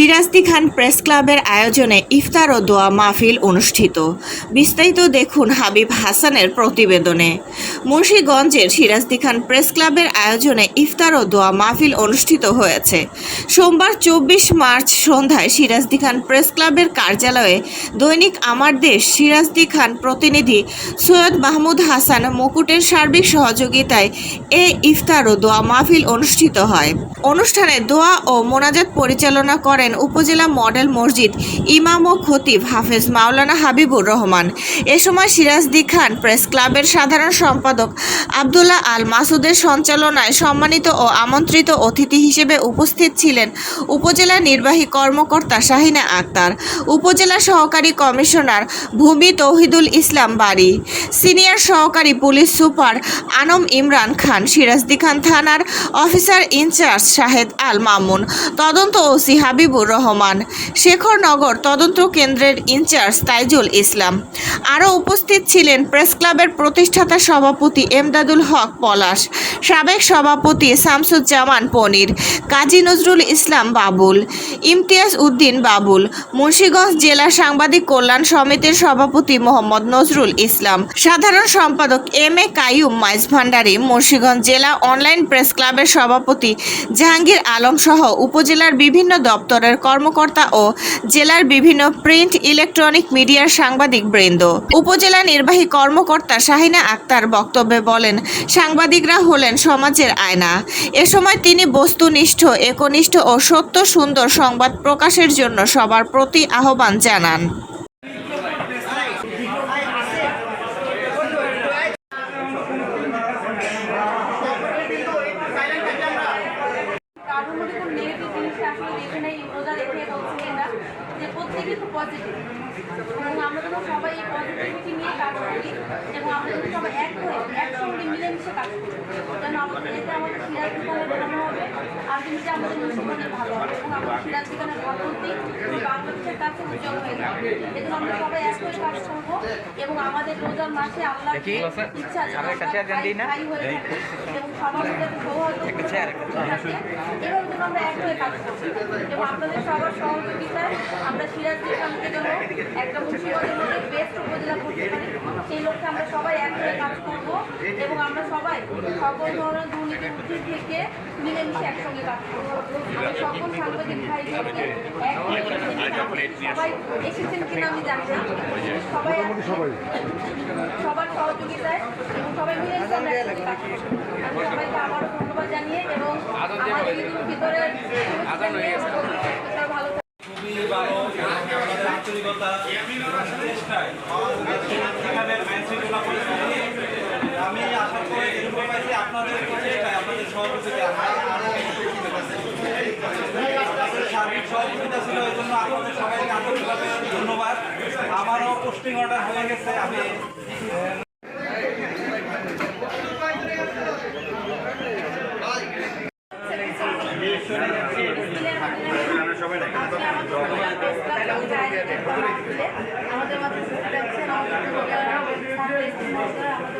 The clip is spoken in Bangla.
সিরাজদি খান প্রেস ক্লাবের আয়োজনে ইফতার ও দোয়া মাহফিল অনুষ্ঠিত। বিস্তারিত দেখুন হাবিব হাসানের প্রতিবেদনে। মুন্সীগঞ্জের সিরাজদি খান প্রেস ক্লাবের আয়োজনে ইফতার ও দোয়া মাহফিল অনুষ্ঠিত হয়েছে। সোমবার চব্বিশ মার্চ সন্ধ্যায় সিরাজদি খান প্রেস ক্লাবের কার্যালয়ে দৈনিক আমার দেশ সিরাজদি খান প্রতিনিধি সৈয়দ মাহমুদ হাসান মুকুটের সার্বিক সহযোগিতায় এ ইফতার ও দোয়া মাহফিল অনুষ্ঠিত হয়। অনুষ্ঠানে দোয়া ও মোনাজাত পরিচালনা করেন উপজেলা মডেল মসজিদ ইমাম ও খতিব হাফেজ মাওলানা হাবিবুর রহমান। এ সময় সিরাজদি খান প্রেস ক্লাবের সাধারণ সম্পাদক আবদুল্লাহ আল মাসুদের সঞ্চালনায় সম্মানিত ও আমন্ত্রিত অতিথি হিসেবে উপস্থিত ছিলেন উপজেলা নির্বাহী কর্মকর্তা শাহিনা আক্তার, উপজেলা সহকারী কমিশনার ভূমি তৌহিদুল ইসলাম বাড়ি সিনিয়র সহকারী পুলিশ সুপার আনম ইমরান খান সিরাজদি খান থানার officer in charge Shahed Al Mamun, তদন্ত ওসি হাবিবুর রহমান। শেখরনগর তদন্ত কেন্দ্রের ইনচার্জ তাইজুল ইসলাম। আরও উপস্থিত ছিলেন প্রেস ক্লাবের প্রতিষ্ঠাতা সভাপতি এমদাদুল হক পলাশ, সাবেক সভাপতি শামসুজ্জামান পনির, কাজী নজরুল ইসলাম বাবুল, ইমতিয়াজ উদ্দিন বাবুল, মুন্সীগঞ্জ জেলা সাংবাদিক কল্যাণ সমিতির সভাপতি মোহাম্মদ নজরুল ইসলাম, সাধারণ সম্পাদক এম এ কাইয়ুম মাইজ ভান্ডারী, মুন্সীগঞ্জ জেলা অনলাইন প্রেস ক্লাবের সভাপতি জাহাঙ্গীর আলম সহ উপজেলার বিভিন্ন দপ্তরের কর্মকর্তা ও জেলার বিভিন্ন প্রিন্ট ইলেকট্রনিক মিডিয়ার সাংবাদিক বৃন্দ। উপজেলা নির্বাহী কর্মকর্তা শাহিনা আক্তার বক্তব্যে বলেন, সাংবাদিকরা হলেন সমাজের আয়না। এ সময় তিনি বস্তুনিষ্ঠ, একনিষ্ঠ ও সত্য সুন্দর সংবাদ প্রকাশের জন্য সবার প্রতি আহ্বান জানান। নেগেটিভ জিনিসটা আসলে দেখে নেই দেখে না যে প্রত্যেকেই পজিটিভ এবং আমরা যেন সবাই এই পজিটিভিটি নিয়ে কাজ করি এবং আমরা যদি সবাই এক হয়ে একসঙ্গে মিলেমিশে কাজ করি যেন আমাদের এতে আমাদের সিরাজ দোকানের ভালো হবে আর কিন্তু আমাদের মুসলমানের ভালো হবে এবং আমাদের সিরাজ দোকানের ভাবমূর্তি বাংলাদেশের কাছে উজ্জ্বল হয়ে যাবে। এজন্য আমরা সবাই এক হয়ে কাজ করব এবং আমাদের রোজার মাসে আল্লাহ ইচ্ছা খাই হয়ে থাকি এবং সবার একটা সৌহার্দ্য এভাবে যেন আমরা এক হয়ে কাজ করছি এবং আপনাদের সবার সহযোগিতায় আমরা সিরাজ খানকে যেন একটা মুন্সিগঞ্জের বেস্ট উপজেলা করতে পারি, সেই লক্ষ্যে আমরা সবাই এক হয়ে কাজ করব এবং আমরা সবাই সকল ধরনের দুর্নীতির ঊর্ধ্বে থেকে মিলেমিশে একসঙ্গে কাজ করব। আমি সকল সাংবাদিক ভাইদেরকে সবাই এসেছেন কিনা আমি জানি না সবাই সবার সহযোগিতায় এবং সবাই করব। আমি সবাইকে আবারও ধন্যবাদ জানিয়ে এবং আমার ঈদুল ফিতরের শুভেচ্ছা নিয়ে সবাই ভালো খুবই ভালো আমাদের আন্তরিকতা চেষ্টায় এখানে আইন শৃঙ্খলা পরিস্থিতি নিয়ে আশা করি যেরকম আপনাদের প্রচেষ্টায় আপনাদের সার্বিক সহযোগিতা ছিল জন্য আপনাদের সবাইকে ধন্যবাদ আমারও পোস্টিং অর্ডার হয়ে গেছে আমি আমাদের যাচ্ছেন